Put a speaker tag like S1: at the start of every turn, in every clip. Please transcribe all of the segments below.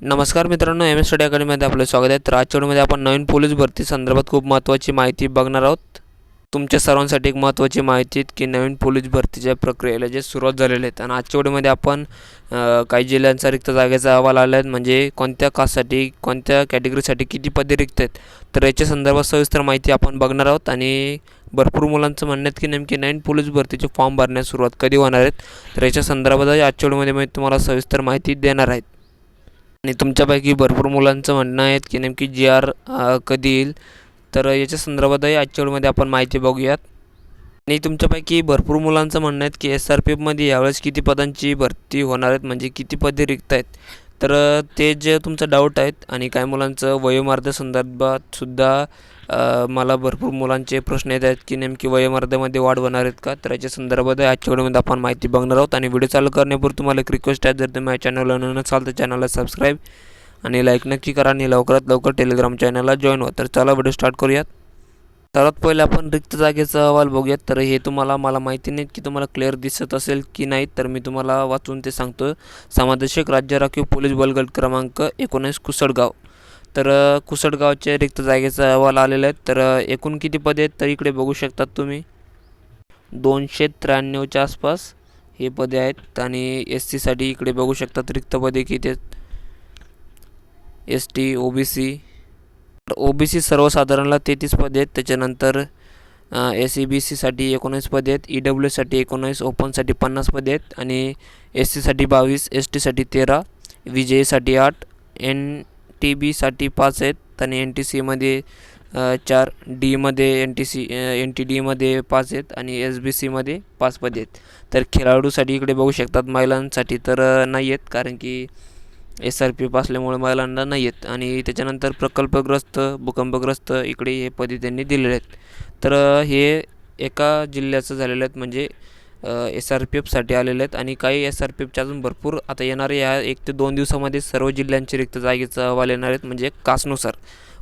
S1: नमस्कार मित्रांनो M S study अकॅडमीमध्ये आपलं स्वागत आहे. तर आजच्यामध्ये आपण नवीन पोलीस भरती संदर्भात खूप महत्त्वाची माहिती बघणार आहोत. तुमच्या सर्वांसाठी एक महत्त्वाची माहिती आहे की नवीन पोलीस भरतीच्या प्रक्रियेला जे सुरुवात झालेले आहेत. आणि आजच्या व्हिडिओमध्ये आपण काही जिल्ह्यांचा रिक्त जागेचा अहवाल आला आहेत म्हणजे कोणत्या कास्टसाठी कोणत्या कॅटेगरीसाठी किती पदे रिक्त आहेत? तर याच्या संदर्भात सविस्तर माहिती आपण बघणार आहोत. आणि भरपूर मुलांचं म्हणणं आहे की नेमकी नवीन पोलीस भरतीचे फॉर्म भरण्यास सुरुवात कधी होणार आहेत तर याच्या संदर्भात आजच्या व्हिडिओमध्ये मी तुम्हाला सविस्तर माहिती देणार आहेत आणि तुमच्यापैकी भरपूर मुलांचं म्हणणं आहे की नेमकी जी आर कधी येईल? तर याच्या संदर्भातही आजच्या वेळेमध्ये आपण माहिती बघूयात. आणि तुमच्यापैकी भरपूर मुलांचं म्हणणं आहे की एस आर पी एफमध्ये यावेळेस किती पदांची भरती होणार आहेत म्हणजे किती पदे रिक्त आहेत? तर ते जे तुमचं डाऊट आहेत आणि काही मुलांचं वयोमार्ध संदर्भात सुद्धा मला भरपूर मुलांचे प्रश्न येत आहेत की नेमकी वयोमार्धामध्ये वाढ होणार आहेत का? तर याच्या संदर्भात आजच्या व्हिडिओमध्ये आपण माहिती बघणार आहोत आणि व्हिडिओ चालू करण्यापूर्वी तुम्हाला एक रिक्वेस्ट आहे जर तुम्ही या चॅनलला नवीन असाल तर चॅनलला सबस्क्राईब आणि लाईक नक्की करा आणि लवकरात लवकर टेलिग्राम चॅनलला जॉईन व्हा. तर चला व्हिडिओ स्टार्ट करूयात. सर्वात पहिले आपण रिक्त जागेचा अहवाल बघूयात. तर हे तुम्हाला मला माहिती नाही की तुम्हाला क्लिअर दिसत असेल की नाही तर मी तुम्हाला वाचून ते सांगतो समादेशक राज्य राखीव पोलीस बलगट क्रमांक एकोणीस कुसडगाव तर कुसडगावच्या कुसडगावचे रिक्त जागेचा अहवाल आलेला आहे तर एकूण किती पदे आहेत? तर इकडे बघू शकतात तुम्ही. दोनशे त्र्याण्णवच्या आसपास हे पदे आहेत आणि एस सीसाठी इकडे बघू शकतात रिक्त पदे किती आहेत. S T O B C O B C सर्वसाधारणला तेहतीस पदे आहेत. त्याच्यानंतर एस सी बी सीसाठी एकोणीस पदे आहेत. ई डब्ल्यू एससाठी एकोणीस ओपनसाठी पन्नास पदे आहेत. आणि एस सीसाठी बावीस एस टीसाठी तेरा व्ही जे आठ एन टी बीसाठी पाच आहेत. आणि एन टी सीमध्ये चार डीमध्ये N T C N T डीमध्ये पाच आहेत. आणि एस बी सीमध्ये पाच पदे आहेत. तर खेळाडूसाठी इकडे बघू शकतात. महिलांसाठी तर नाही आहेत कारण की एस आर पी एफ असल्यामुळे महिलांना नाही आहेत आणि त्याच्यानंतर प्रकल्पग्रस्त भूकंपग्रस्त इकडे हे पदे त्यांनी दिलेले आहेत. तर हे एका जिल्ह्याचं झालेलं आहेत. म्हणजे एस आर पी एफसाठी आलेले आहेत. आणि काही एस आर पी एफच्या अजून भरपूर आता येणारे या एक ते दोन दिवसामध्ये सर्व जिल्ह्यांचे रिक्त जागेचा अहवाल येणार आहेत. म्हणजे कासनुसार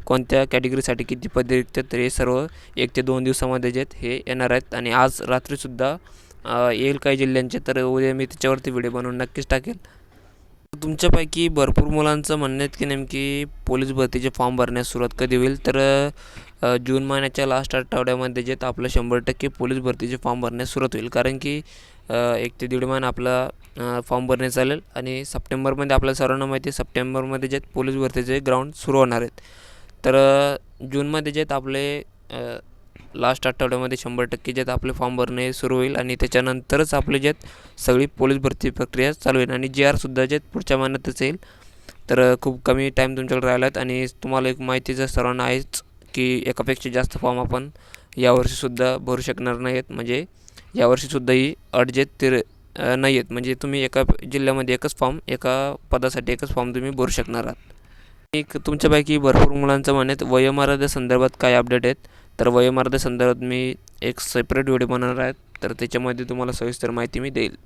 S1: कोणत्या कॅटेगरीसाठी किती पदे रिक्त आहेत तर हे सर्व एक ते दोन दिवसामध्ये जे आहेत हे येणार आहेत. आणि आज रात्रीसुद्धा येईल काही जिल्ह्यांचे तर उद्या मी त्याच्यावरती व्हिडिओ बनवून नक्कीच टाकेल. तुमच्यापैकी भरपूर मुलांचं म्हणणं आहेत की नेमकी पोलीस भरतीचे फॉर्म भरण्यास सुरुवात कधी होईल? तर जून महिन्याच्या लास्ट आठवड्यामध्ये जे तर आपलं शंभर टक्के पोलीस भरतीचे फॉर्म भरण्यास सुरुवात होईल. कारण की एक ते दीड महिना आपला फॉर्म भरणे चालेल आणि सप्टेंबरमध्ये आपल्या सर्वांना माहिती आहे सप्टेंबरमध्ये जे पोलीस भरतीचे ग्राउंड सुरू होणार आहेत. तर जूनमध्ये जे आहेत आपले लास्ट आठवड्यामध्ये शंभर टक्के ज्यात आपले फॉर्म भरणे सुरू होईल आणि त्याच्यानंतरच आपले ज्यात सगळी पोलीस भरती प्रक्रिया चालू होईल. आणि जे आरसुद्धा ज्यात पुढच्या महिन्यातच येईल. तर खूप कमी टाईम तुमच्याकडे राहिलात आणि तुम्हाला एक माहितीचं सर्वांना आहेच की एकापेक्षा जास्त फॉर्म आपण यावर्षीसुद्धा भरू शकणार नाही आहेत म्हणजे यावर्षीसुद्धा ही अट जे नाही आहेत म्हणजे तुम्ही एका जिल्ह्यामध्ये एकच फॉर्म एका पदासाठी एकच फॉर्म तुम्ही भरू शकणार आहात. एक तुमच्यापैकी भरपूर मुलांचं म्हणत वयोमर्यादा संदर्भात काय अपडेट आहेत? तर वयोमर्यादेसंदर्भात मी एक सेपरेट व्हिडिओ बनवणार आहे. तर त्याच्यामध्ये तुम्हाला सविस्तर माहिती मी देईल.